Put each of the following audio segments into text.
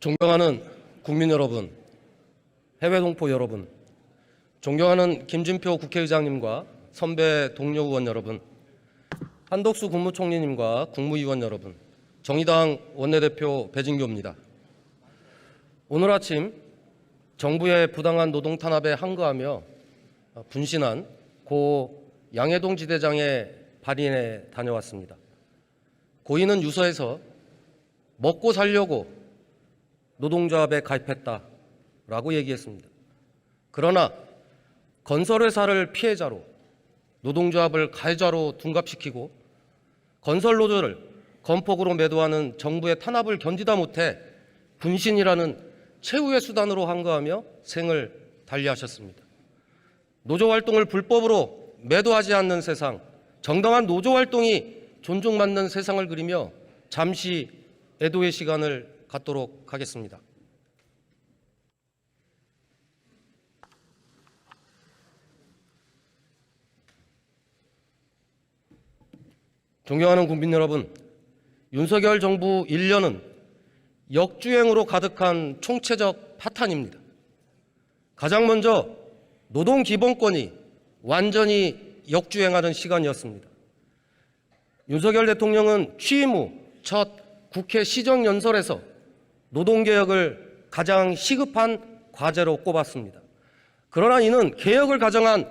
존경하는 국민 여러분, 해외 동포 여러분, 존경하는 김진표 국회의장님과 선배 동료 의원 여러분, 한덕수 국무총리님과 국무위원 여러분, 정의당 원내대표 배진교입니다. 오늘 아침 정부의 부당한 노동 탄압에 항거하며 분신한 고 양해동 지대장의 발인에 다녀왔습니다. 고인은 유서에서 먹고 살려고 노동조합에 가입했다라고 얘기했습니다. 그러나 건설회사를 피해자로 노동조합을 가해자로 둔갑시키고 건설 노조를 건폭으로 매도하는 정부의 탄압을 견디다 못해 분신이라는 최후의 수단으로 항거하며 생을 달리하셨습니다. 노조 활동을 불법으로 매도하지 않는 세상, 정당한 노조 활동이 존중받는 세상을 그리며 잠시 애도의 시간을 갖도록 하겠습니다. 존경하는 국민 여러분, 윤석열 정부 1년은 역주행으로 가득한 총체적 파탄입니다. 가장 먼저 노동 기본권이 완전히 역주행하는 시간이었습니다. 윤석열 대통령은 취임 후 첫 국회 시정연설에서 노동개혁을 가장 시급한 과제로 꼽았습니다. 그러나 이는 개혁을 가정한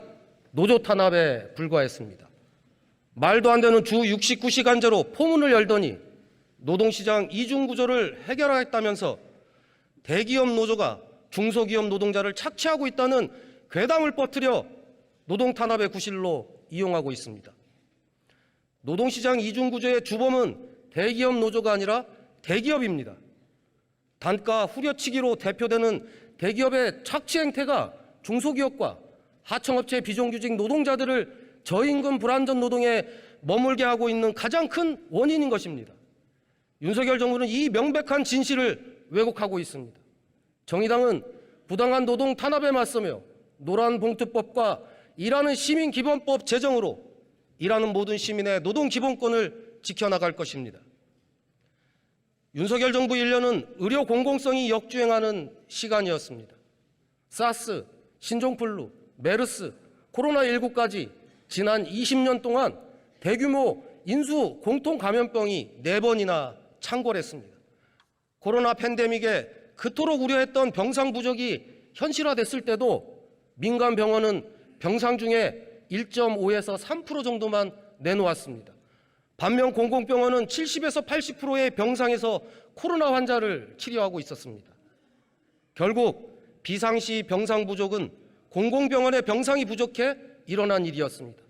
노조 탄압에 불과했습니다. 말도 안 되는 주 69시간제로 포문을 열더니 노동시장 이중구조를 해결하겠다면서 대기업 노조가 중소기업 노동자를 착취하고 있다는 괴담을 퍼뜨려 노동 탄압의 구실로 이용하고 있습니다. 노동시장 이중구조의 주범은 대기업 노조가 아니라 대기업입니다. 단가 후려치기로 대표되는 대기업의 착취 행태가 중소기업과 하청업체 비정규직 노동자들을 저임금 불안전 노동에 머물게 하고 있는 가장 큰 원인인 것입니다. 윤석열 정부는 이 명백한 진실을 왜곡하고 있습니다. 정의당은 부당한 노동 탄압에 맞서며 노란 봉투법과 일하는 시민 기본법 제정으로 일하는 모든 시민의 노동 기본권을 지켜나갈 것입니다. 윤석열 정부 1년은 의료 공공성이 역주행하는 시간이었습니다. 사스, 신종플루, 메르스, 코로나19까지 지난 20년 동안 대규모 인수 공통 감염병이 4번이나 창궐했습니다. 코로나 팬데믹에 그토록 우려했던 병상 부족이 현실화됐을 때도 민간 병원은 병상 중에 1.5에서 3% 정도만 내놓았습니다. 반면 공공병원은 70에서 80%의 병상에서 코로나 환자를 치료하고 있었습니다. 결국 비상시 병상 부족은 공공병원의 병상이 부족해 일어난 일이었습니다.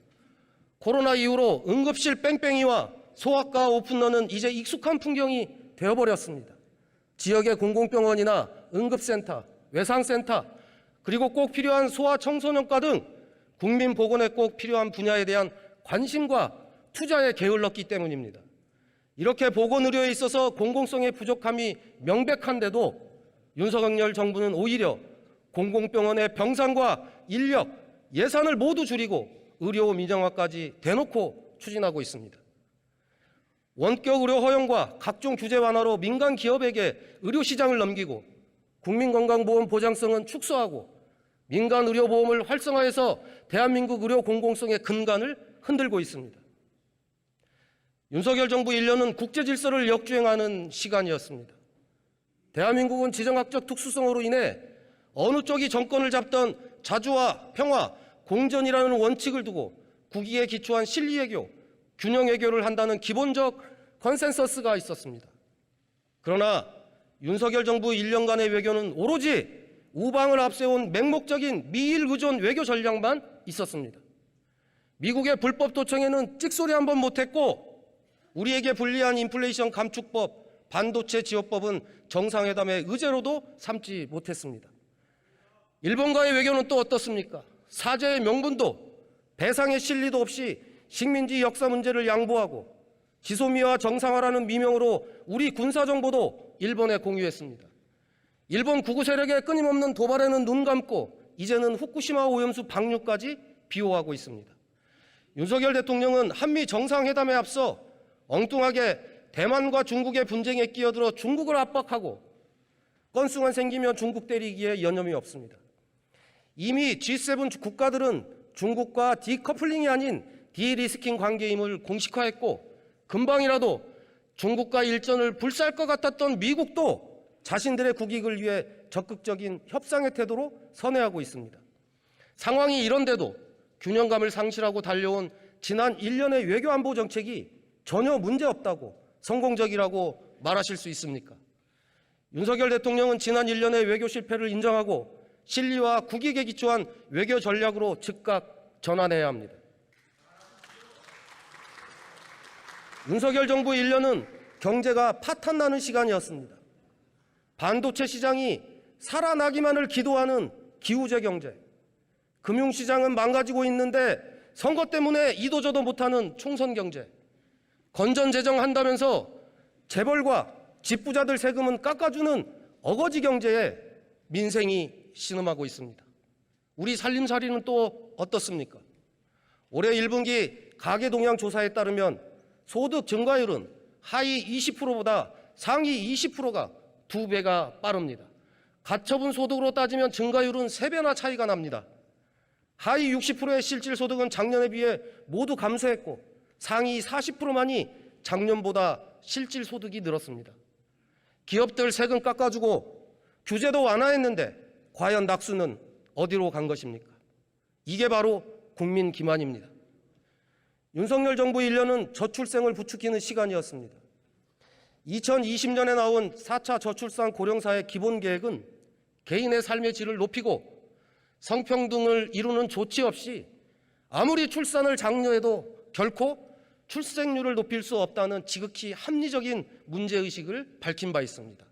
코로나 이후로 응급실 뺑뺑이와 소아과 오픈런은 이제 익숙한 풍경이 되어버렸습니다. 지역의 공공병원이나 응급센터, 외상센터, 그리고 꼭 필요한 소아 청소년과 등 국민 보건에 꼭 필요한 분야에 대한 관심과 투자에 게을렀기 때문입니다. 이렇게 보건 의료에 있어서 공공성의 부족함이 명백한데도 윤석열 정부는 오히려 공공병원의 병상과 인력, 예산을 모두 줄이고 의료 민영화까지 대놓고 추진하고 있습니다. 원격 의료 허용과 각종 규제 완화로 민간 기업에게 의료 시장을 넘기고 국민건강보험 보장성은 축소하고 민간 의료보험을 활성화해서 대한민국 의료 공공성의 근간을 흔들고 있습니다. 윤석열 정부 1년은 국제 질서를 역주행하는 시간이었습니다. 대한민국은 지정학적 특수성으로 인해 어느 쪽이 정권을 잡던 자주와 평화, 공전이라는 원칙을 두고 국익에 기초한 실리외교, 균형외교를 한다는 기본적 컨센서스가 있었습니다. 그러나 윤석열 정부 1년간의 외교는 오로지 우방을 앞세운 맹목적인 미일 의존 외교 전략만 있었습니다. 미국의 불법 도청에는 찍소리 한 번 못했고 우리에게 불리한 인플레이션 감축법, 반도체 지원법은 정상회담의 의제로도 삼지 못했습니다. 일본과의 외교는 또 어떻습니까? 사죄의 명분도 배상의 실리도 없이 식민지 역사 문제를 양보하고 지소미아 정상화라는 미명으로 우리 군사정보도 일본에 공유했습니다. 일본 구구 세력의 끊임없는 도발에는 눈 감고 이제는 후쿠시마 오염수 방류까지 비호하고 있습니다. 윤석열 대통령은 한미 정상회담에 앞서 엉뚱하게 대만과 중국의 분쟁에 끼어들어 중국을 압박하고 건승만 생기면 중국 때리기에 여념이 없습니다. 이미 G7 국가들은 중국과 디커플링이 아닌 디리스킹 관계임을 공식화했고 금방이라도 중국과 일전을 불살 것 같았던 미국도 자신들의 국익을 위해 적극적인 협상의 태도로 선회하고 있습니다. 상황이 이런데도 균형감을 상실하고 달려온 지난 1년의 외교 안보 정책이 전혀 문제 없다고 성공적이라고 말하실 수 있습니까? 윤석열 대통령은 지난 1년의 외교 실패를 인정하고 실리와 국익에 기초한 외교 전략으로 즉각 전환해야 합니다. 윤석열 정부 1년은 경제가 파탄나는 시간이었습니다. 반도체 시장이 살아나기만을 기도하는 기우제 경제, 금융시장은 망가지고 있는데 선거 때문에 이도저도 못하는 총선 경제, 건전 재정 한다면서 재벌과 집부자들 세금은 깎아주는 어거지 경제에 민생이 신음하고 있습니다. 우리 살림살이는 또 어떻습니까? 올해 1분기 가계동향 조사에 따르면 소득 증가율은 하위 20%보다 상위 20%가 두 배가 빠릅니다. 가처분 소득으로 따지면 증가율은 세 배나 차이가 납니다. 하위 60%의 실질 소득은 작년에 비해 모두 감소했고 상위 40%만이 작년보다 실질 소득이 늘었습니다. 기업들 세금 깎아주고 규제도 완화했는데 과연 낙수는 어디로 간 것입니까? 이게 바로 국민 기만입니다. 윤석열 정부 1년은 저출생을 부추기는 시간이었습니다. 2020년에 나온 4차 저출산 고령사의 기본 계획은 개인의 삶의 질을 높이고 성평등을 이루는 조치 없이 아무리 출산을 장려해도 결코 출생률을 높일 수 없다는 지극히 합리적인 문제의식을 밝힌 바 있습니다.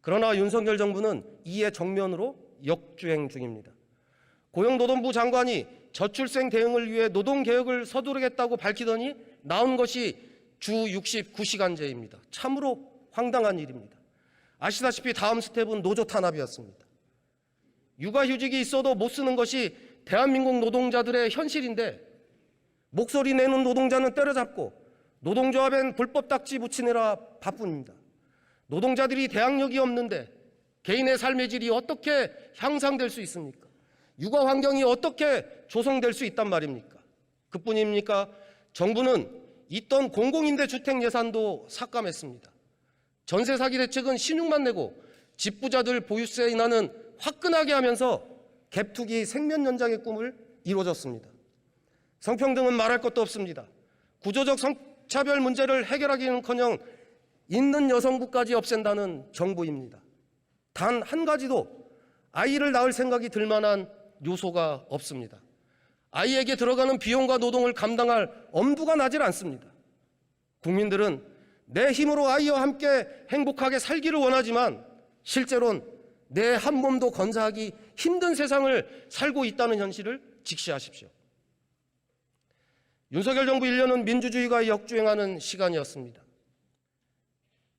그러나 윤석열 정부는 이에 정면으로 역주행 중입니다. 고용노동부 장관이 저출생 대응을 위해 노동개혁을 서두르겠다고 밝히더니 나온 것이 주 69시간제입니다. 참으로 황당한 일입니다. 아시다시피 다음 스텝은 노조 탄압이었습니다. 육아휴직이 있어도 못 쓰는 것이 대한민국 노동자들의 현실인데 목소리 내는 노동자는 때려잡고 노동조합엔 불법 딱지 붙이느라 바쁩니다. 노동자들이 대항력이 없는데 개인의 삶의 질이 어떻게 향상될 수 있습니까? 육아 환경이 어떻게 조성될 수 있단 말입니까? 그뿐입니까? 정부는 있던 공공임대 주택 예산도 삭감했습니다. 전세 사기 대책은 신용만 내고 집 부자들 보유세 인하는 화끈하게 하면서 갭투기 생면 연장의 꿈을 이루어졌습니다. 성평등은 말할 것도 없습니다. 구조적 성차별 문제를 해결하기는커녕 있는 여성부까지 없앤다는 정부입니다. 단 한 가지도 아이를 낳을 생각이 들 만한 요소가 없습니다. 아이에게 들어가는 비용과 노동을 감당할 엄두가 나질 않습니다. 국민들은 내 힘으로 아이와 함께 행복하게 살기를 원하지만 실제로는 내한 몸도 건사하기 힘든 세상을 살고 있다는 현실을 직시하십시오. 윤석열 정부 1년은 민주주의가 역주행하는 시간이었습니다.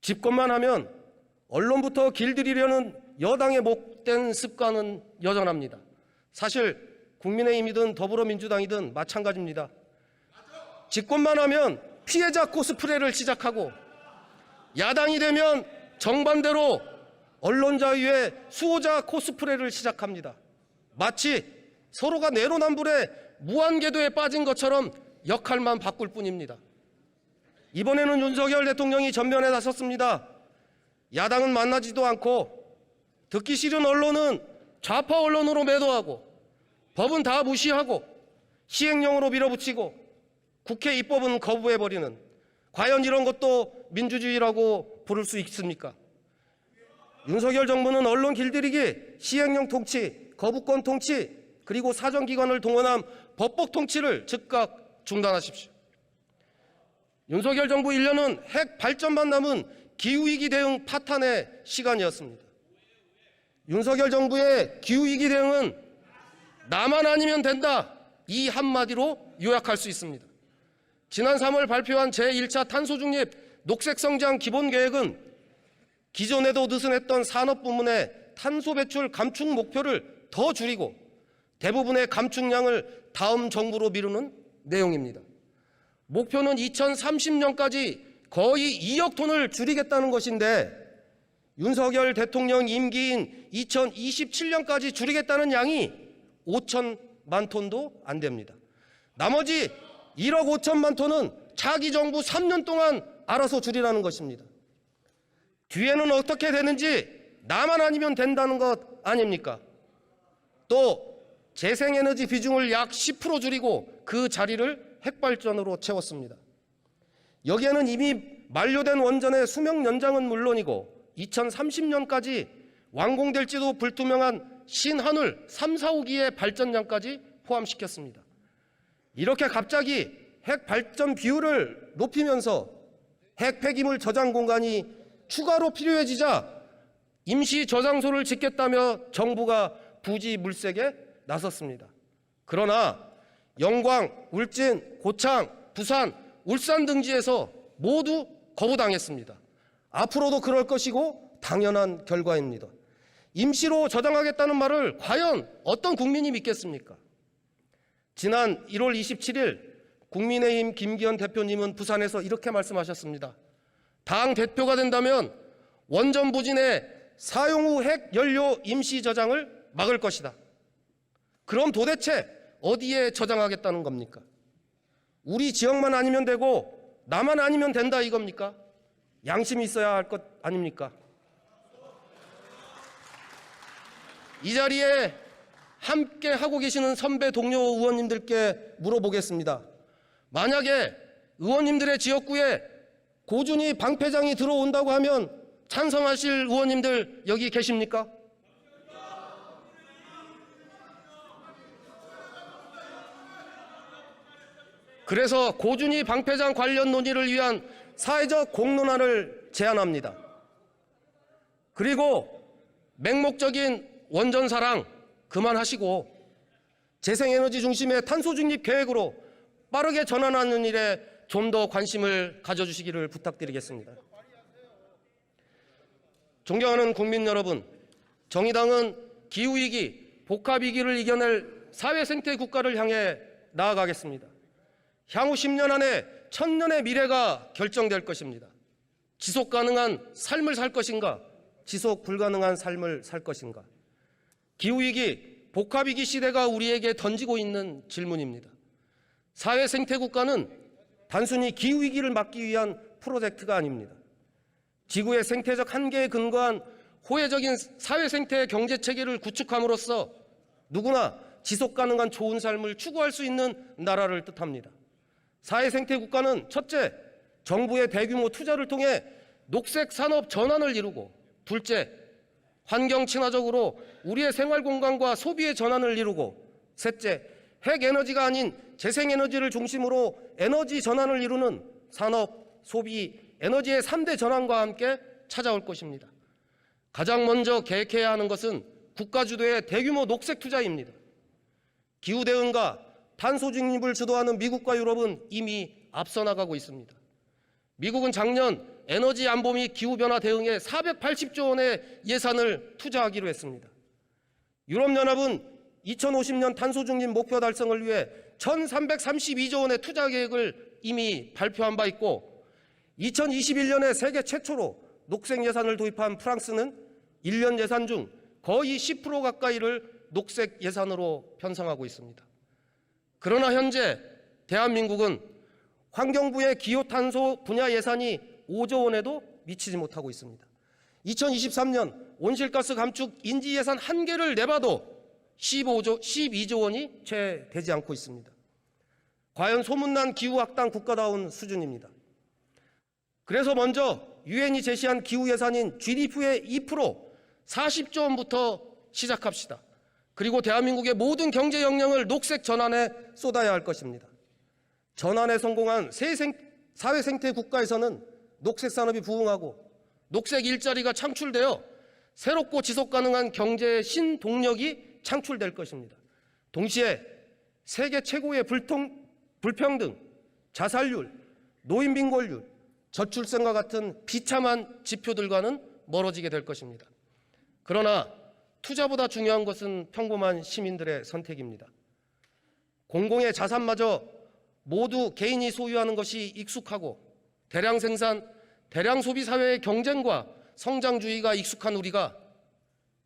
집권만 하면 언론부터 길들이려는 여당의 못된 습관은 여전합니다. 사실 국민의힘이든 더불어민주당이든 마찬가지입니다. 집권만 하면 피해자 코스프레를 시작하고 야당이 되면 정반대로 언론자 위에 수호자 코스프레를 시작합니다. 마치 서로가 내로남불의 무한궤도에 빠진 것처럼 역할만 바꿀 뿐입니다. 이번에는 윤석열 대통령이 전면에 나섰습니다. 야당은 만나지도 않고 듣기 싫은 언론은 좌파 언론으로 매도하고 법은 다 무시하고 시행령으로 밀어붙이고 국회 입법은 거부해버리는 과연 이런 것도 민주주의라고 부를 수 있습니까? 윤석열 정부는 언론 길들이기, 시행령 통치, 거부권 통치, 그리고 사정기관을 동원한 법복 통치를 즉각 중단하십시오. 윤석열 정부 1년은 핵 발전만 남은 기후위기 대응 파탄의 시간이었습니다. 윤석열 정부의 기후위기 대응은 나만 아니면 된다. 이 한마디로 요약할 수 있습니다. 지난 3월 발표한 제1차 탄소중립 녹색성장 기본계획은 기존에도 느슨했던 산업 부문의 탄소 배출 감축 목표를 더 줄이고 대부분의 감축량을 다음 정부로 미루는 내용입니다. 목표는 2030년까지 거의 2억 톤을 줄이겠다는 것인데 윤석열 대통령 임기인 2027년까지 줄이겠다는 양이 5천만 톤도 안 됩니다. 나머지 1억 5천만 톤은 차기 정부 3년 동안 알아서 줄이라는 것입니다. 뒤에는 어떻게 되는지 나만 아니면 된다는 것 아닙니까? 또 재생에너지 비중을 약 10% 줄이고 그 자리를 핵발전으로 채웠습니다. 여기에는 이미 만료된 원전의 수명 연장은 물론이고 2030년까지 완공될지도 불투명한 신한울 3, 4, 5기의 발전량까지 포함시켰습니다. 이렇게 갑자기 핵 발전 비율을 높이면서 핵 폐기물 저장 공간이 추가로 필요해지자 임시 저장소를 짓겠다며 정부가 부지 물색에 나섰습니다. 그러나 영광, 울진, 고창, 부산, 울산 등지에서 모두 거부당했습니다. 앞으로도 그럴 것이고 당연한 결과입니다. 임시로 저장하겠다는 말을 과연 어떤 국민이 믿겠습니까? 지난 1월 27일 국민의힘 김기현 대표님은 부산에서 이렇게 말씀하셨습니다. 당 대표가 된다면 원전 부진의 사용 후 핵 연료 임시 저장을 막을 것이다. 그럼 도대체 어디에 저장하겠다는 겁니까? 우리 지역만 아니면 되고 나만 아니면 된다 이겁니까? 양심이 있어야 할 것 아닙니까? 이 자리에 함께 하고 계시는 선배 동료 의원님들께 물어보겠습니다. 만약에 의원님들의 지역구에 고준희 방패장이 들어온다고 하면 찬성하실 의원님들 여기 계십니까? 그래서 고준희 방패장 관련 논의를 위한 사회적 공론화를 제안합니다. 그리고 맹목적인 원전 사랑 그만하시고 재생에너지 중심의 탄소 중립 계획으로 빠르게 전환하는 일에 좀 더 관심을 가져주시기를 부탁드리겠습니다. 존경하는 국민 여러분, 정의당은 기후위기, 복합위기를 이겨낼 사회생태 국가를 향해 나아가겠습니다. 향후 10년 안에 천년의 미래가 결정될 것입니다. 지속 가능한 삶을 살 것인가, 지속 불가능한 삶을 살 것인가. 기후위기, 복합위기 시대가 우리에게 던지고 있는 질문입니다. 사회 생태 국가는 단순히 기후위기를 막기 위한 프로젝트가 아닙니다. 지구의 생태적 한계에 근거한 호혜적인 사회 생태 경제 체계를 구축함으로써 누구나 지속 가능한 좋은 삶을 추구할 수 있는 나라를 뜻합니다. 사회 생태 국가는 첫째, 정부의 대규모 투자를 통해 녹색 산업 전환을 이루고 둘째, 환경 친화적으로 우리의 생활 공간과 소비의 전환을 이루고 셋째, 핵 에너지가 아닌 재생 에너지를 중심으로 에너지 전환을 이루는 산업, 소비, 에너지의 3대 전환과 함께 찾아올 것입니다. 가장 먼저 계획해야 하는 것은 국가 주도의 대규모 녹색 투자입니다. 기후 대응과 탄소 중립을 주도하는 미국과 유럽은 이미 앞서 나가고 있습니다. 미국은 작년 에너지 안보 및 기후 변화 대응에 480조 원의 예산을 투자하기로 했습니다. 유럽 연합은 2050년 탄소 중립 목표 달성을 위해 1,332조 원의 투자 계획을 이미 발표한 바 있고 2021년에 세계 최초로 녹색 예산을 도입한 프랑스는 1년 예산 중 거의 10% 가까이를 녹색 예산으로 편성하고 있습니다. 그러나 현재 대한민국은 환경부의 기후탄소 분야 예산이 5조 원에도 미치지 못하고 있습니다. 2023년 온실가스 감축 인지 예산 한 개를 내봐도 15조, 12조 원이 채 되지 않고 있습니다. 과연 소문난 기후악당 국가다운 수준입니다. 그래서 먼저 유엔이 제시한 기후 예산인 GDP의 2% 40조 원부터 시작합시다. 그리고 대한민국의 모든 경제 역량을 녹색 전환에 쏟아야 할 것입니다. 전환에 성공한 새 생- 사회 생태 국가에서는 녹색 산업이 부흥하고 녹색 일자리가 창출되어 새롭고 지속 가능한 경제의 신동력이 창출될 것입니다. 동시에 세계 최고의 불통, 불평등, 자살률, 노인 빈곤율, 저출생과 같은 비참한 지표들과는 멀어지게 될 것입니다. 그러나 투자보다 중요한 것은 평범한 시민들의 선택입니다. 공공의 자산마저 모두 개인이 소유하는 것이 익숙하고 대량 생산, 대량 소비 사회의 경쟁과 성장주의가 익숙한 우리가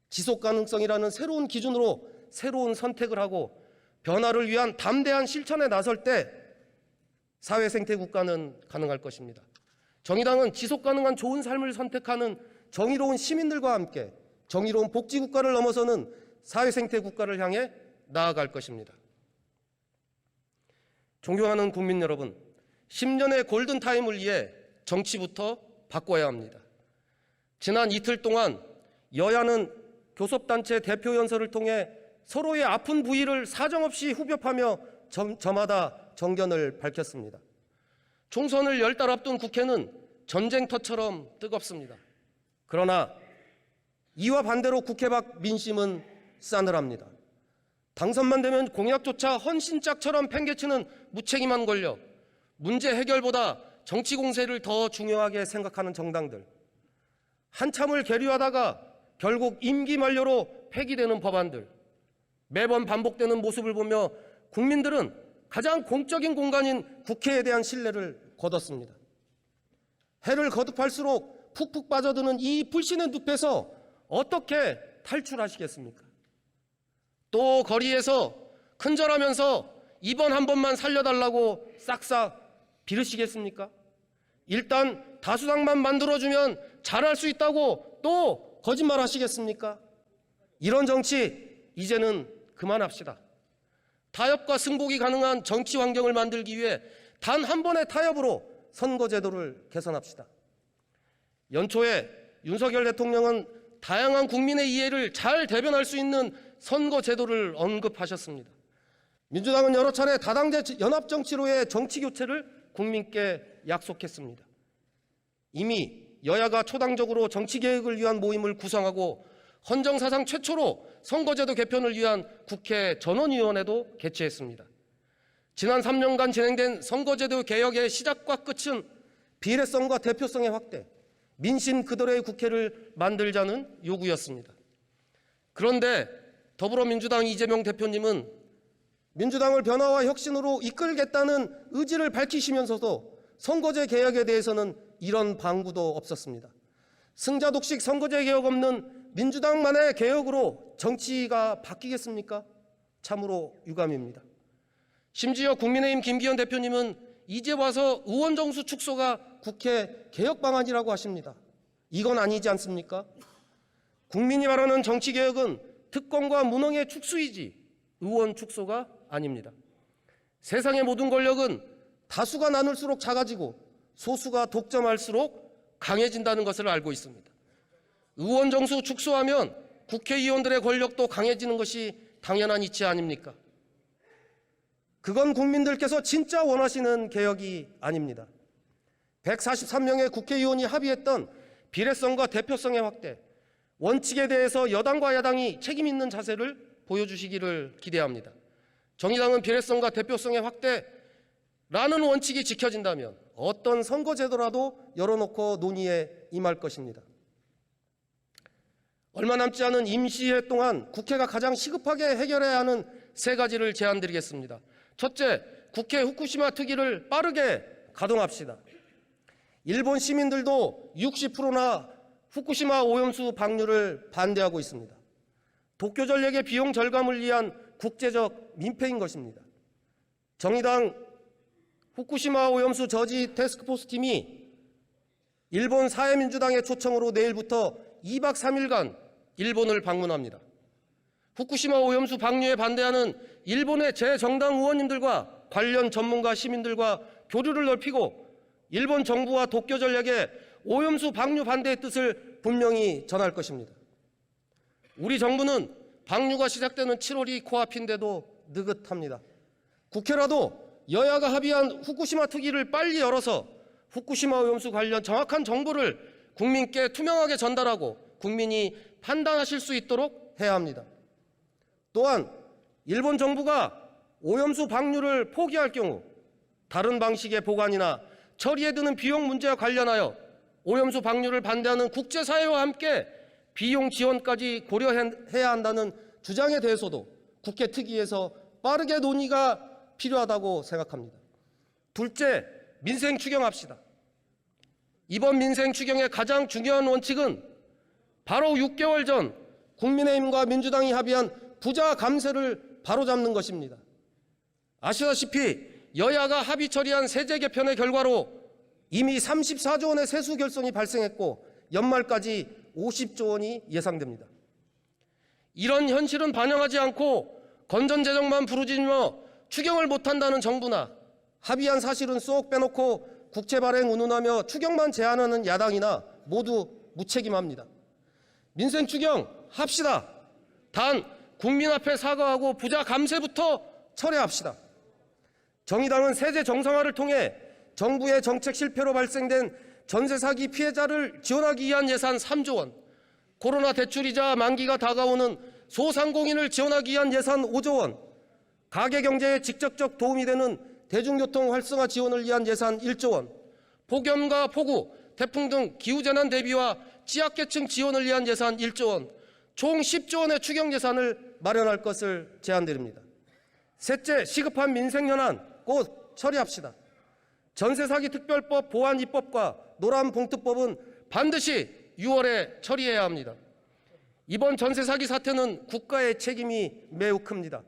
지속 가능성이라는 새로운 기준으로 새로운 선택을 하고 변화를 위한 담대한 실천에 나설 때 사회 생태 국가는 가능할 것입니다. 정의당은 지속 가능한 좋은 삶을 선택하는 정의로운 시민들과 함께 정의로운 복지 국가를 넘어서는 사회 생태 국가를 향해 나아갈 것입니다. 존경하는 국민 여러분, 10년의 골든 타임을 위해 정치부터 바꿔야 합니다. 지난 이틀 동안 여야는 교섭단체 대표 연설을 통해 서로의 아픈 부위를 사정없이 후벼파며 점, 저마다 정견을 밝혔습니다. 총선을 열달 앞둔 국회는 전쟁터처럼 뜨겁습니다. 그러나 이와 반대로 국회 밖 민심은 싸늘합니다. 당선만 되면 공약조차 헌신짝처럼 팽개치는 무책임한 권력, 문제 해결보다 정치 공세를 더 중요하게 생각하는 정당들, 한참을 계류하다가 결국 임기 만료로 폐기되는 법안들, 매번 반복되는 모습을 보며 국민들은 가장 공적인 공간인 국회에 대한 신뢰를 거뒀습니다. 해를 거듭할수록 푹푹 빠져드는 이 불신의 늪에서 어떻게 탈출하시겠습니까? 또 거리에서 큰절하면서 이번 한 번만 살려달라고 싹싹 비르시겠습니까? 일단 다수당만 만들어주면 잘할 수 있다고 또 거짓말 하시겠습니까? 이런 정치 이제는 그만합시다. 타협과 승복이 가능한 정치 환경을 만들기 위해 단 한 번의 타협으로 선거제도를 개선합시다. 연초에 윤석열 대통령은 다양한 국민의 이해를 잘 대변할 수 있는 선거 제도를 언급하셨습니다. 민주당은 여러 차례 다당제 연합 정치로의 정치 교체를 국민께 약속했습니다. 이미 여야가 초당적으로 정치 개혁을 위한 모임을 구성하고 헌정 사상 최초로 선거제도 개편을 위한 국회 전원위원회도 개최했습니다. 지난 3년간 진행된 선거제도 개혁의 시작과 끝은 비례성과 대표성의 확대, 민심 그대로의 국회를 만들자는 요구였습니다. 그런데 더불어민주당 이재명 대표님은 민주당을 변화와 혁신으로 이끌겠다는 의지를 밝히시면서도 선거제 개혁에 대해서는 이런 방구도 없었습니다. 승자 독식 선거제 개혁 없는 민주당만의 개혁으로 정치가 바뀌겠습니까? 참으로 유감입니다. 심지어 국민의힘 김기현 대표님은 이제 와서 의원 정수 축소가 국회 개혁 방안이라고 하십니다. 이건 아니지 않습니까? 국민이 말하는 정치 개혁은 특권과 무능의 축소이지 의원 축소가 아닙니다. 세상의 모든 권력은 다수가 나눌수록 작아지고 소수가 독점할수록 강해진다는 것을 알고 있습니다. 의원 정수 축소하면 국회의원들의 권력도 강해지는 것이 당연한 이치 아닙니까? 그건 국민들께서 진짜 원하시는 개혁이 아닙니다. 143명의 국회의원이 합의했던 비례성과 대표성의 확대, 원칙에 대해서 여당과 야당이 책임 있는 자세를 보여주시기를 기대합니다. 정의당은 비례성과 대표성의 확대라는 원칙이 지켜진다면 어떤 선거제도라도 열어놓고 논의에 임할 것입니다. 얼마 남지 않은 임시회 동안 국회가 가장 시급하게 해결해야 하는 세 가지를 제안드리겠습니다. 첫째, 국회 후쿠시마 특위를 빠르게 가동합시다. 일본 시민들도 60%나 후쿠시마 오염수 방류를 반대하고 있습니다. 도쿄 전력의 비용 절감을 위한 국제적 민폐인 것입니다. 정의당 후쿠시마 오염수 저지 테스크포스 팀이 일본 사회민주당의 초청으로 내일부터 2박 3일간 일본을 방문합니다. 후쿠시마 오염수 방류에 반대하는 일본의 재정당 의원님들과 관련 전문가 시민들과 교류를 넓히고 일본 정부와 도쿄 전략에 오염수 방류 반대의 뜻을 분명히 전할 것입니다. 우리 정부는 방류가 시작되는 7월이 코앞인데도 느긋합니다. 국회라도 여야가 합의한 후쿠시마 특위를 빨리 열어서 후쿠시마 오염수 관련 정확한 정보를 국민께 투명하게 전달하고 국민이 판단하실 수 있도록 해야 합니다. 또한 일본 정부가 오염수 방류를 포기할 경우 다른 방식의 보관이나 처리에 드는 비용 문제와 관련하여 오염수 방류를 반대하는 국제사회와 함께 비용 지원까지 고려해야 한다는 주장에 대해서도 국회 특위에서 빠르게 논의가 필요하다고 생각합니다. 둘째, 민생 추경합시다. 이번 민생 추경의 가장 중요한 원칙은 바로 6개월 전 국민의힘과 민주당이 합의한 부자 감세를 바로잡는 것입니다. 아시다시피 여야가 합의 처리한 세제 개편의 결과로 이미 34조 원의 세수 결손이 발생했고 연말까지 50조 원이 예상됩니다. 이런 현실은 반영하지 않고 건전 재정만 부르짖으며 추경을 못한다는 정부나 합의한 사실은 쏙 빼놓고 국채 발행 운운하며 추경만 제안하는 야당이나 모두 무책임합니다. 민생 추경 합시다. 단 국민 앞에 사과하고 부자 감세부터 철회합시다. 정의당은 세제 정상화를 통해 정부의 정책 실패로 발생된 전세 사기 피해자를 지원하기 위한 예산 3조 원, 코로나 대출이자 만기가 다가오는 소상공인을 지원하기 위한 예산 5조 원, 가계 경제에 직접적 도움이 되는 대중교통 활성화 지원을 위한 예산 1조 원, 폭염과 폭우, 태풍 등 기후재난 대비와 취약계층 지원을 위한 예산 1조 원, 총 10조 원의 추경 예산을 마련할 것을 제안드립니다. 셋째, 시급한 민생 현안 곧 처리합시다. 전세 사기 특별법 보완 입법과 노란 봉투법은 반드시 6월에 처리해야 합니다. 이번 전세 사기 사태는 국가의 책임이 매우 큽니다.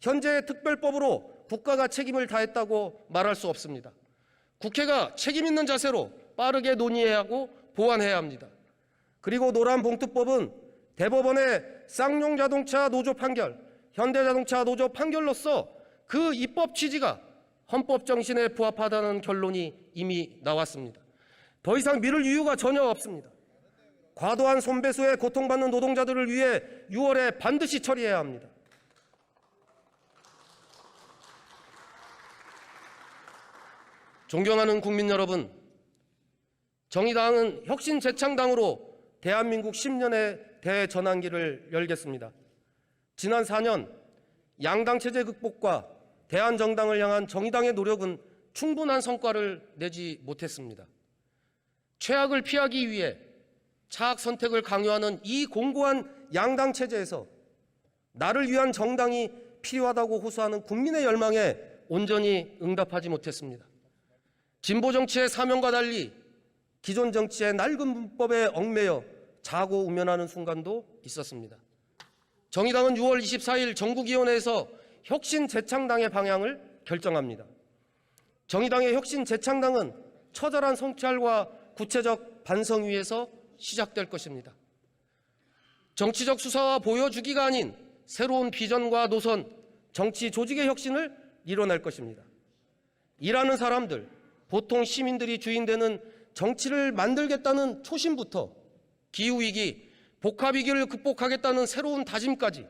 현재의 특별법으로 국가가 책임을 다했다고 말할 수 없습니다. 국회가 책임 있는 자세로 빠르게 논의해야 하고 보완해야 합니다. 그리고 노란 봉투법은 대법원의 쌍용 자동차 노조 판결, 현대자동차 노조 판결로서 그 입법 취지가 헌법 정신에 부합하다는 결론이 이미 나왔습니다. 더 이상 미룰 이유가 전혀 없습니다. 과도한 손배수에 고통받는 노동자들을 위해 6월에 반드시 처리해야 합니다. 존경하는 국민 여러분, 정의당은 혁신 재창당으로 대한민국 10년의 대전환기를 열겠습니다. 지난 4년 양당 체제 극복과 대한정당을 향한 정의당의 노력은 충분한 성과를 내지 못했습니다. 최악을 피하기 위해 차악 선택을 강요하는 이 공고한 양당 체제에서 나를 위한 정당이 필요하다고 호소하는 국민의 열망에 온전히 응답하지 못했습니다. 진보 정치의 사명과 달리 기존 정치의 낡은 문법에 얽매여 자고 우면하는 순간도 있었습니다. 정의당은 6월 24일 전국위원회에서 혁신 재창당의 방향을 결정합니다. 정의당의 혁신 재창당은 처절한 성찰과 구체적 반성 위에서 시작될 것입니다. 정치적 수사와 보여주기가 아닌 새로운 비전과 노선, 정치 조직의 혁신을 이뤄낼 것입니다. 일하는 사람들, 보통 시민들이 주인되는 정치를 만들겠다는 초심부터 기후위기, 복합위기를 극복하겠다는 새로운 다짐까지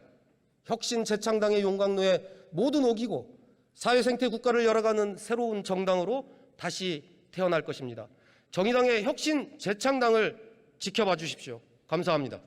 혁신 재창당의 용광로에 모두 녹이고 사회생태 국가를 열어가는 새로운 정당으로 다시 태어날 것입니다. 정의당의 혁신 재창당을 지켜봐 주십시오. 감사합니다.